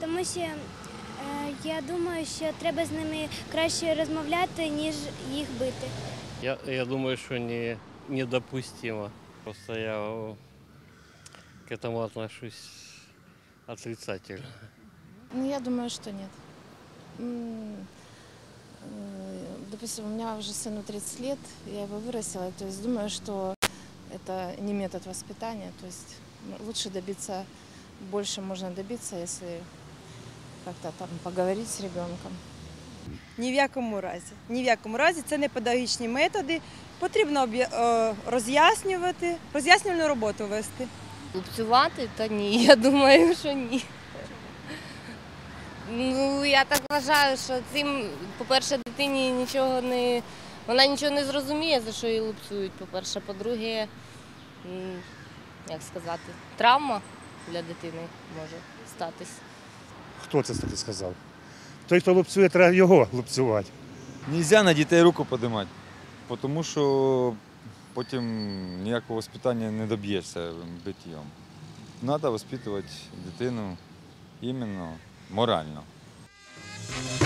чомусь е, я думаю, що треба з ними краще розмовляти, ніж їх бити. Я, я думаю, что не, недопустимо. Просто я к этому отношусь отрицательно. Ну, я думаю, что нет. Э, Допустим, у меня уже сыну 30 лет, я его вырастила, то есть думаю, что это не метод воспитания, то есть лучше добиться, больше можно добиться, если как-то там поговорить с ребенком. Ні в якому разі. Ні в якому разі це не педагогічні методи. Потрібно е, роз'яснювати, роз'яснювальну роботу вести. Лупцювати? Та ні, я думаю, що ні. Ну, я так вважаю, що цим, по-перше, дитині нічого не. Вона нічого не зрозуміє, за що її лупцюють. По-перше, по-друге, як сказати, травма для дитини може статись. Хто це стати сказав? Той, хто лупцює, треба його лупцювати. Нельзя на дітей руку подимати, тому що потім ніякого воспитання не доб'єшся биттям. Треба воспитувати дитину іменно морально. Thank